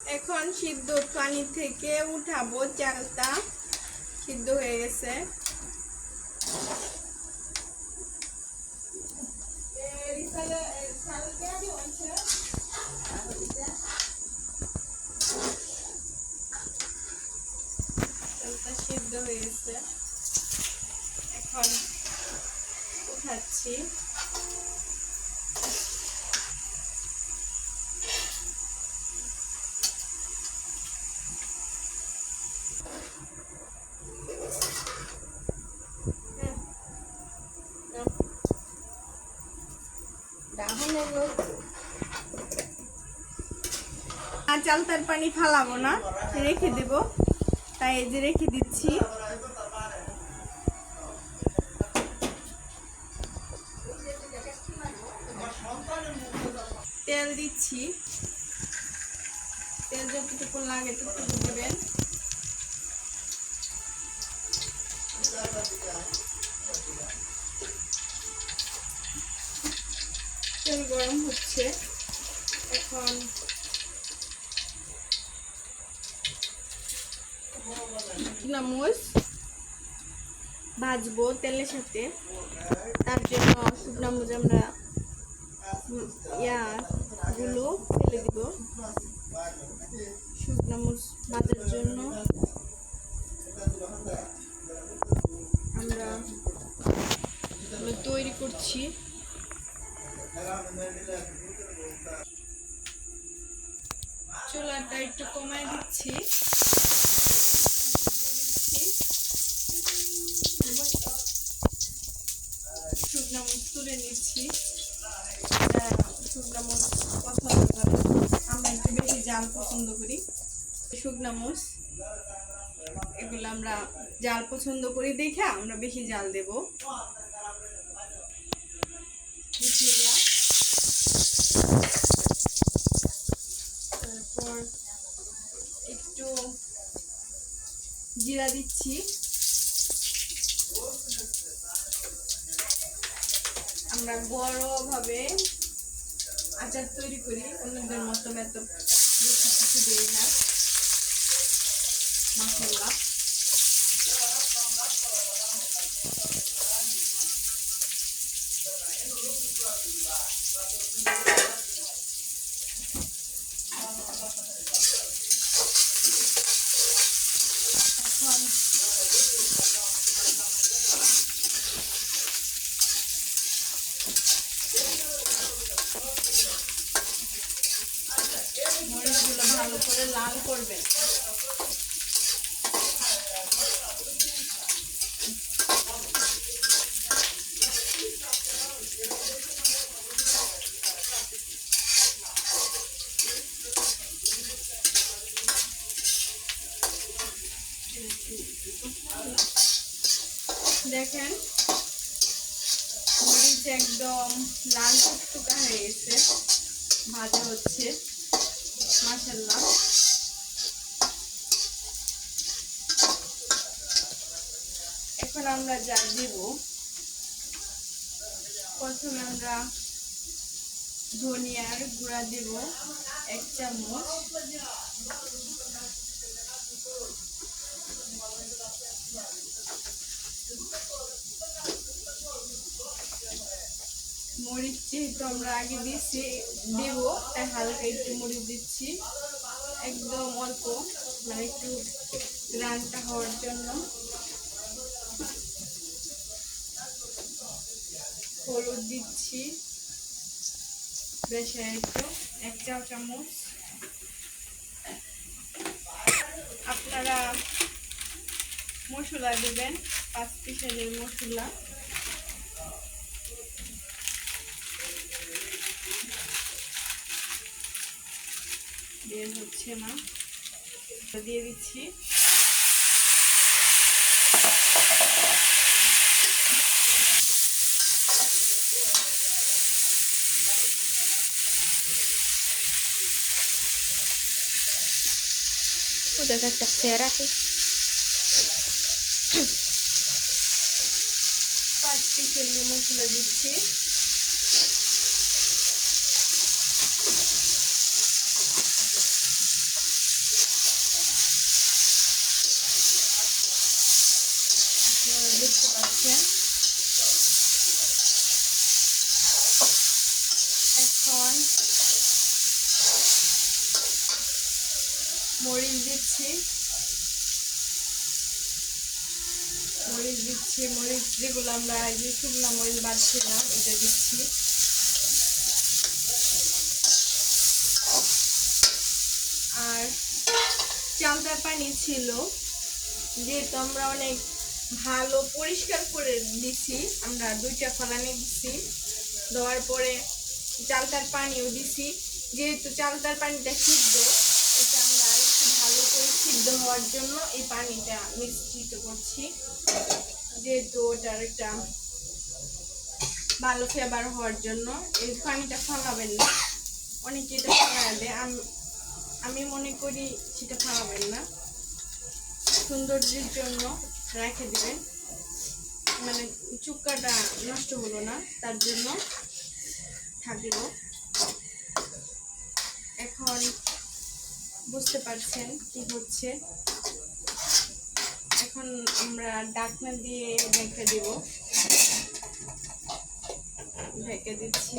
এখন সিদ্ধ পানি থেকে উঠাবো চালটা সিদ্ধ হয়ে গেছে। সিদ্ধ হয়ে গেছে। এখন উঠাচ্ছি। আর চালতার পানি ফালাবো না, রেখে দেব। তাই এই যে রেখে দিচ্ছি। তেল দিচ্ছি। তেল যতটুকু লাগে ততটুকু দেবেন। তেল গরম হচ্ছে। এখন নামচ ভাজবো তেলের সাথে। তার জন্য শুকনা মরিচ আমরা উম, ইয়া গুলো ফেলে দিব। শুকনা মরিচ ভাজার জন্য আমরা তৈরি করছি। চুলাটা একটু কমায় দিচ্ছি। শুকনা তুলে নিচ্ছি। শুকনা পছন্দ আমরা বেশি জাল পছন্দ করি। শুকনা এগুলো আমরা জাল পছন্দ করি। দেখে আমরা বেশি জাল দেব। তারপর একটু জিরা দিচ্ছি। আমরা বড়ভাবে আচার তৈরি করি, অন্যদের মতো এত কিছু দিই না। মশলা ভালো করে লাল করবেন দেখেন, মরিচ একদম লাল টুকটুকা হয়ে গেছে, ভাজা হচ্ছে মাসাল্লাহ এখন আমরা যা দিব, প্রথমে আমরা ধনিয়ার গুঁড়া দেব, এক চামচ। মরিচ যেহেতু আমরা আগে দিচ্ছি দেব, তাই হালকা একটু মরিচ দিচ্ছি। একদম অল্প মানে একটু রানটা হওয়ার জন্য। হলুদ দিচ্ছি। বেশ একটু, এক চা চামচ। আপনারা মশলা দেবেন, পাঁচ পিসের মশলা। বের হচ্ছে না দিয়ে দিচ্ছি দেখো একটা ফের আছে পাঁচ পিস মশলা দিচ্ছি পাচ্ছেন এখন মরিচ দিচ্ছি। মরিচ দিচ্ছি, মরিচ যেগুলো আমরা যে শুকনো মরিচ বাড়ছিলাম এটা দিচ্ছি। আর চালতার পানি ছিল, যেহেতু আমরা অনেক ভালো পরিষ্কার করে দিছি আমরা দুইটা ফলানি দিছি। দেওয়ার পরে চালতার পানিও দিছি। যেহেতু চালতার পানিটা সিদ্ধ, এটা আমরা আরেকটু ভালো করে সিদ্ধ হওয়ার জন্য এই পানিটা মিশ্রিত করছি। যেহেতু ওটার একটা ভালো ফ্লেভার হওয়ার জন্য এই পানিটা ফলাবেন না। অনেকে এটা ফেলা দেয়। আমি আমি মনে করি সেটা খাওয়াবেন না। সৌন্দর্যের জন্য রেখে দিবেন। মানে চুক্কাটা নষ্ট হলো না, তার জন্য থাকল এখন বুঝতে পারছেন কি হচ্ছে। এখন আমরা ডাকনা দিয়ে ঢেকে দেব। ঢেকে দিচ্ছি।